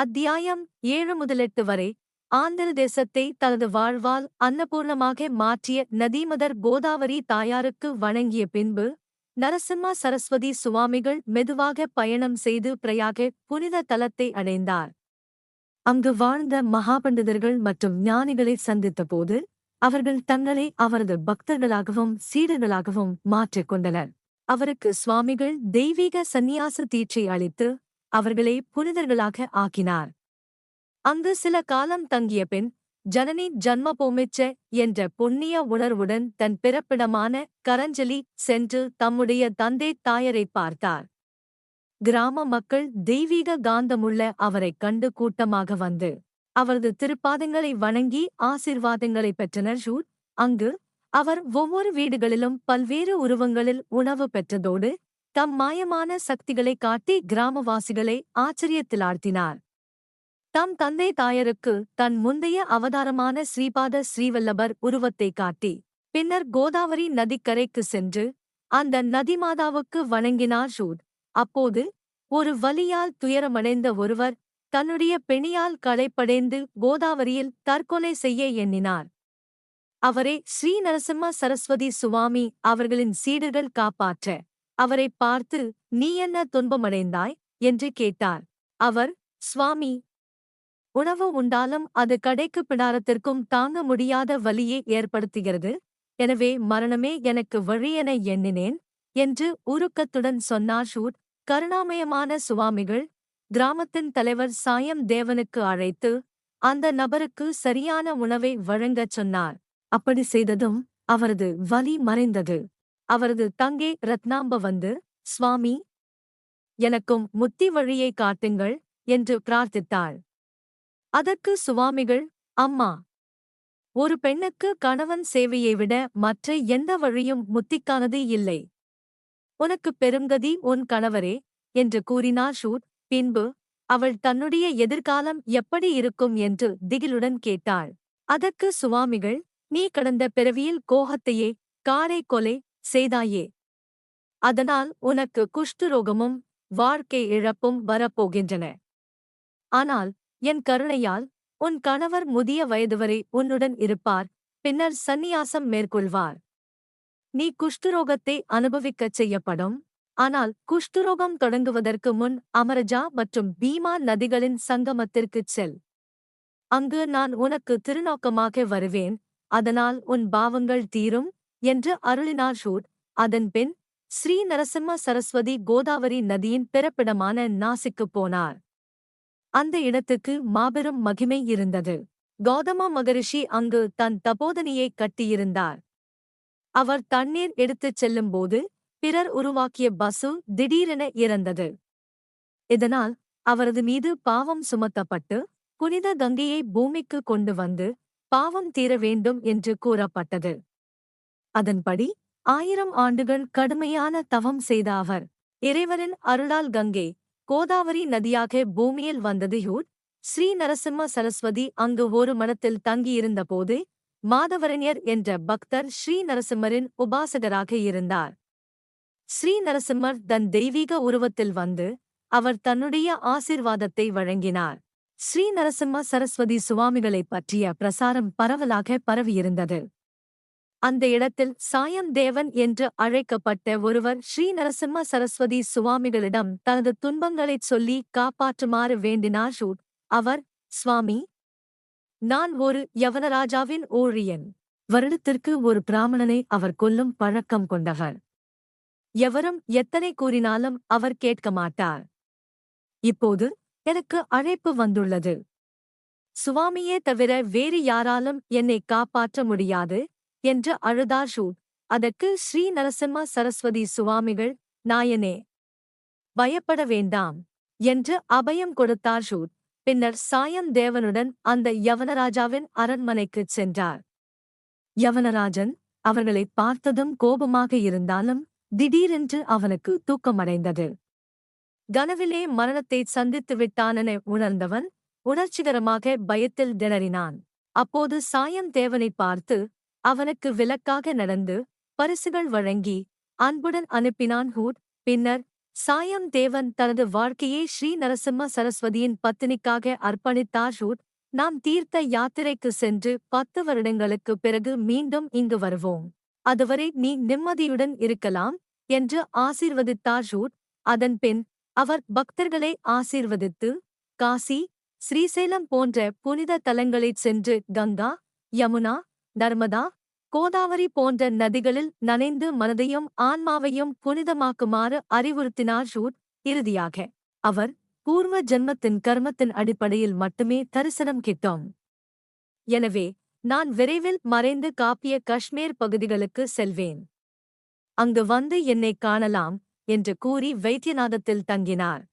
அத்தியாயம் ஏழு முதலெட்டு வரை ஆந்திர தேசத்தை தனது வாழ்வால் அன்னபூர்ணமாக மாற்றிய நதீமதர் கோதாவரி தாயாருக்கு வணங்கிய பின்பு நரசிம்ம சரஸ்வதி சுவாமிகள் மெதுவாக பயணம் செய்து பிரயாக புனித தலத்தை அடைந்தார். அங்கு வாழ்ந்த மகாபண்டிதர்கள் மற்றும் ஞானிகளை சந்தித்தபோது அவர்கள் தங்களை அவரது பக்தர்களாகவும் சீடர்களாகவும் மாற்றிக் கொண்டனர். அவருக்கு சுவாமிகள் தெய்வீக சந்நியாச தீட்சை அளித்து அவர்களை புனிதர்களாக ஆக்கினார். அங்கு சில காலம் தங்கிய பின் ஜனனி ஜன்மபூமிச்ச என்ற புண்ணிய உணர்வுடன் தன் பிறப்பிடமான கரஞ்சலி சென்று தம்முடைய தந்தை தாயரை பார்த்தார். கிராம மக்கள் தெய்வீக காந்தமுள்ள அவரைக் கண்டு கூட்டமாக வந்து அவரது திருப்பாதங்களை வணங்கி ஆசிர்வாதங்களை பெற்றனர். ஷூட் அங்கு அவர் ஒவ்வொரு வீடுகளிலும் பல்வேறு உருவங்களில் உணவு பெற்றதோடு தம் மாயமான சக்திகளை காட்டி கிராமவாசிகளை ஆச்சரியத்தில் ஆழ்த்தினார் தம் தந்தை தாயருக்கு தன் முந்தைய அவதாரமான ஸ்ரீபாத ஸ்ரீவல்லபர் உருவத்தை காட்டி பின்னர் கோதாவரி நதிக்கரைக்கு சென்று அந்த நதிமாதாவுக்கு வணங்கினார் ஷூட் அப்போது ஒரு வலியால் துயரமடைந்த ஒருவர் தன்னுடைய பெணியால் களைப்படைந்து கோதாவரியில் தற்கொலை செய்ய எண்ணினார். அவரை ஸ்ரீ நரசிம்ம சரஸ்வதி சுவாமி அவர்களின் சீடர்கள் காப்பாற்ற அவரை பார்த்து நீ என்ன துன்பமடைந்தாய்? என்று கேட்டார். அவர் சுவாமி உணவு உண்டாலும் அது கடைக்கு பிடாரத்திற்கும் தாங்க முடியாத வலியை ஏற்படுத்துகிறது. எனவே மரணமே எனக்கு வழி என எண்ணினேன் என்று உருக்கத்துடன் சொன்னார் ஷூட் கருணாமயமான சுவாமிகள் கிராமத்தின் தலைவர் சாயம் தேவனுக்கு அழைத்து அந்த நபருக்கு சரியான உணவை வழங்கச் சொன்னார். அப்படி செய்ததும் அவரது வலி மறைந்தது. அவரது தங்கை ரத்னாம்ப வந்து சுவாமி எனக்கும் முத்தி வழியை காட்டுங்கள் என்று பிரார்த்தித்தாள். அதற்கு சுவாமிகள் அம்மா ஒரு பெண்ணுக்கு கணவன் சேவையை விட மற்ற எந்த வழியும் முத்திக்கானது இல்லை. உனக்கு பெருங்கதி உன் கணவரே என்று கூறினார் ஷூட் பின்பு அவள் தன்னுடைய எதிர்காலம் எப்படி இருக்கும்? என்று திகிலுடன் கேட்டாள். அதற்கு சுவாமிகள் நீ கடந்த பிறவியில் கோகத்தையே காரை கொலை செய்தாயே. அதனால் உனக்கு குஷ்டுரோகமும் வாழ்க்கை இழப்பும் வரப்போகின்றன. ஆனால் என் கருணையால் உன் கணவர் முதிய வயதுவரை உன்னுடன் இருப்பார் பின்னர் சந்நியாசம் மேற்கொள்வார். நீ குஷ்டுரோகத்தை அனுபவிக்கச் செய்யப்படும். ஆனால் குஷ்டுரோகம் தொடங்குவதற்கு முன் அமரஜா மற்றும் பீமா நதிகளின் சங்கமத்திற்குச் செல். அங்கு நான் உனக்கு திருநோக்கமாக வருவேன் அதனால் உன் பாவங்கள் தீரும் என்று அருளினார் ஷூட் அதன்பின் ஸ்ரீ நரசிம்ம சரஸ்வதி கோதாவரி நதியின் பிறப்பிடமான நாசிக்குப் போனார். அந்த இடத்துக்கு மாபெரும் மகிமை இருந்தது. கௌதம மகரிஷி அங்கு தன் தபோதனியை கட்டியிருந்தார். அவர் தண்ணீர் எடுத்துச் செல்லும்போது பிறர் உருவாக்கிய பசு திடீரென இறந்தது. இதனால் அவரது மீது பாவம் சுமத்தப்பட்டு புனித கங்கையை பூமிக்கு கொண்டு வந்து பாவம் தீர வேண்டும் என்று கூறப்பட்டது. அதன்படி ஆயிரம் ஆண்டுகள் கடுமையான தவம் செய்த அவர். இறைவரின் அருளால் கங்கை கோதாவரி நதியாக பூமியில் வந்தது யூட் ஸ்ரீ நரசிம்ம சரஸ்வதி அங்கு ஒரு மனத்தில் தங்கியிருந்தபோது மாதவரண்யர் என்ற பக்தர் ஸ்ரீ நரசிம்மரின் உபாசகராக இருந்தார். ஸ்ரீ நரசிம்மர் தன் தெய்வீக உருவத்தில் வந்து அவர் தன்னுடைய ஆசிர்வாதத்தை வழங்கினார். ஸ்ரீ நரசிம்ம சரஸ்வதி சுவாமிகளைப் பற்றிய பிரசாரம் பரவலாக பரவியிருந்தது. அந்த இடத்தில் சாயம் தேவன் என்று அழைக்கப்பட்ட ஒருவர் ஸ்ரீநரசிம்ம சரஸ்வதி சுவாமிகளிடம் தனது துன்பங்களைச் சொல்லி காப்பாற்றுமாறு வேண்டினார் ஷூட் அவர் சுவாமி நான் ஒரு யவனராஜாவின் ஊழியன். வருடத்திற்கு ஒரு பிராமணனை அவர் கொல்லும் பழக்கம் கொண்டவர். எவரும் எத்தனை கூறினாலும் அவர் கேட்க மாட்டார். இப்போது எனக்கு அழைப்பு வந்துள்ளது. சுவாமியே தவிர வேறு யாராலும் என்னை காப்பாற்ற முடியாது. என்று அழுதார் ஷூட். அதற்கு ஸ்ரீ நரசிம்ம சரஸ்வதி சுவாமிகள் நாயனே பயப்பட வேண்டாம் என்று அபயம் கொடுத்தார் ஷூட். பின்னர் சாயம் தேவனுடன் அந்த யவனராஜாவின் அரண்மனைக்குச் சென்றார். யவனராஜன் அவர்களை பார்த்ததும் கோபமாக இருந்தாலும் திடீரென்று அவனுக்கு தூக்கமடைந்தது. கனவிலே மரணத்தை சந்தித்து விட்டானென உணர்ந்தவன் உணர்ச்சிகரமாக பயத்தில் திணறினான். அப்போது சாயம் தேவனை பார்த்து அவனுக்கு விலக்காக நடந்து பரிசுகள் வழங்கி அன்புடன் அனுப்பினான் ஹூட் பின்னர் சாயம் தேவன் தனது வாழ்க்கையை ஸ்ரீ நரசிம்ம சரஸ்வதியின் பத்தினிக்காக அர்ப்பணித்தார் ஷூட் நாம் தீர்த்த யாத்திரைக்கு சென்று பத்து வருடங்களுக்குப் பிறகு மீண்டும் இங்கு வருவோம். அதுவரை நீ நிம்மதியுடன் இருக்கலாம் என்று ஆசீர்வதித்தார் ஷூட் அதன்பின் அவர் பக்தர்களை ஆசீர்வதித்து காசி ஸ்ரீசைலம் போன்ற புனித தலங்களைச் சென்று கங்கா யமுனா நர்மதா கோதாவரி போன்ற நதிகளில் நனைந்து மனதையும் ஆன்மாவையும் புனிதமாக்குமாறு அறிவுறுத்தினார் ஷூட் இறுதியாக. அவர் பூர்வ ஜென்மத்தின் கர்மத்தின் அடிப்படையில் மட்டுமே தரிசனம் கிட்டோம். எனவே நான் விரைவில் மறைந்து காப்பிய காஷ்மீர் பகுதிகளுக்கு செல்வேன். அங்கு வந்து என்னை காணலாம் என்று கூறி வைத்தியநாதத்தில் தங்கினார்.